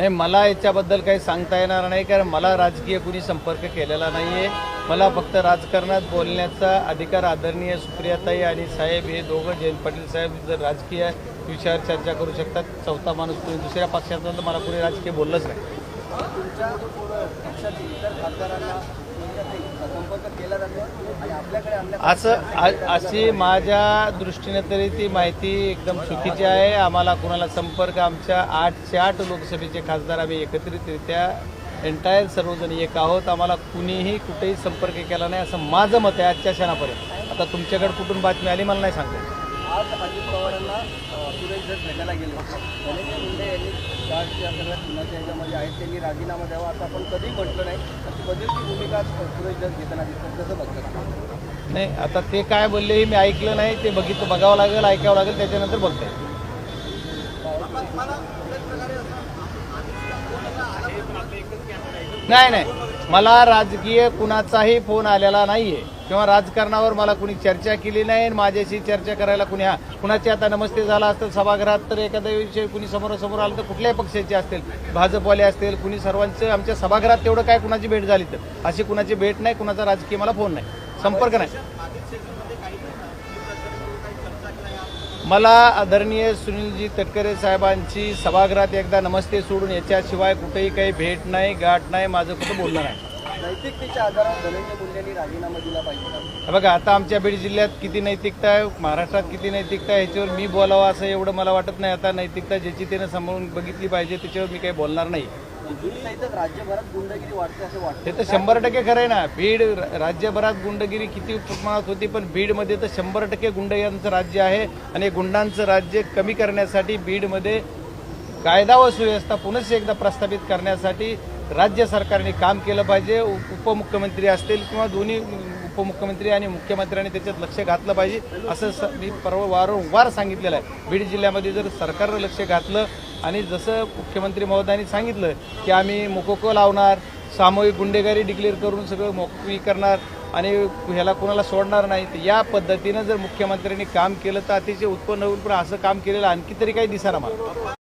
नाही मला याच्याबद्दल काही सांगता येणार नाही कारण मला राजकीय कुणी संपर्क केलेला नाही आहे मला फक्त राजकारणात बोलण्याचा अधिकार आदरणीय सुप्रियाताई आणि साहेब हे दोघं जयंत पाटील साहेब जर राजकीय विषयावर चर्चा करू शकतात चौथा माणूस कोणी दुसऱ्या पक्षाचा तर मला कोणी राजकीय बोललंच नाही. तुमच्या पक्षातील इतर खासदारांना संपर्क केला जातो आणि आपल्याकडे आणण्याचा असं अशी माझ्या दृष्टीने तरी ती माहिती एकदम चुकीची आहे. आम्हाला कुणाला संपर्क आमच्या आठशे आठ लोकसभेचे खासदार आम्ही एकत्रितरित्या एंटायर सर्वजण एक आहोत. आम्हाला कुणीही कुठेही संपर्क केला नाही असं माझं मत आहे आजच्या क्षणापर्यंत. आता तुमच्याकडे कुठून बातमी आली मला नाही सांगता आज अजित पवारांना सुरेश भेटायला गेले सगळ्या ह्याच्यामध्ये आहेत त्यांनी राजीनामा द्यावा असं आपण कधी म्हटलं नाही अशी बदलची भूमिका आज सुरेश धस घेताना दिसतात कसं बघतात नाही आता ते काय बोलले हे मी ऐकलं नाही ते बघितलं बघावं लागेल ऐकावं लागेल त्याच्यानंतर बोलता येईल नाही नाही मला राजकीय कुणाचाही फोन आलेला नाहीये. किंवा राजकारणावर मला कुणी चर्चा केली नाही आणि माझ्याशी चर्चा करायला कुणी कुणाची आता नमस्ते झाला असतं सभागृहात तर एखाद्या विषयी कुणी समोरासमोर आलं तर कुठल्याही पक्षाचे असतील भाजपवाले असतील कुणी सर्वांचं आमच्या सभागृहात तेवढं काय कुणाची भेट झाली तर? अशी कुणाची भेट नाही कुणाचा राजकीय मला फोन नाही. संपर्क नाही. मला आदरणीय सुनीलजी तटकरे साहेबांची सभागृहात एकदा नमस्ते सोडून याच्याशिवाय कुठेही काही भेट नाही गाठ नाही माझं कुठं बोलणं नाही. नैतिकतेच्या आधारावर धनंजय मुंडे यांनी राजीनामा दिला पाहिजे बघा आता आमच्या बीड जिल्ह्यात किती नैतिकता आहे महाराष्ट्रात किती नैतिकता आहे ह्याच्यावर मी बोलावं असं एवढं मला वाटत नाही. आता नैतिकता ज्याची त्यानं सांभाळून बघितली पाहिजे त्याच्यावर मी काही बोलणार नाही. राज्यभरात गुंडगिरी असं वाटतं. ते तर शंभर टक्के खरं आहे ना. बीड राज्यभरात गुंडगिरी किती प्रमाणात होती पण बीडमध्ये तर शंभर टक्के गुंड यांचं राज्य आहे आणि गुंडांचं राज्य कमी करण्यासाठी बीडमध्ये कायदा व सुव्यवस्था पुनश्च एकदा प्रस्थापित करण्यासाठी राज्य सरकारने काम केलं पाहिजे उपमुख्यमंत्री असतील किंवा दोन्ही उपमुख्यमंत्री आणि मुख्यमंत्र्यांनी त्याच्यात लक्ष घातलं पाहिजे असं स मी परवा वारंवार सांगितलेलं आहे. बीड जिल्ह्यामध्ये जर सरकारनं लक्ष घातलं आणि जसं मुख्यमंत्री महोदयांनी सांगितलं की आम्ही मोकोको लावणार सामूहिक गुंडेगारी डिक्लेअर करून सगळं मोकळी करणार आणि ह्याला कोणाला सोडणार नाही तर या पद्धतीनं जर मुख्यमंत्र्यांनी काम केलं तर अतिशय उत्पन्न होईल. पण असं काम केलेलं आणखी तरी काही दिसाना मला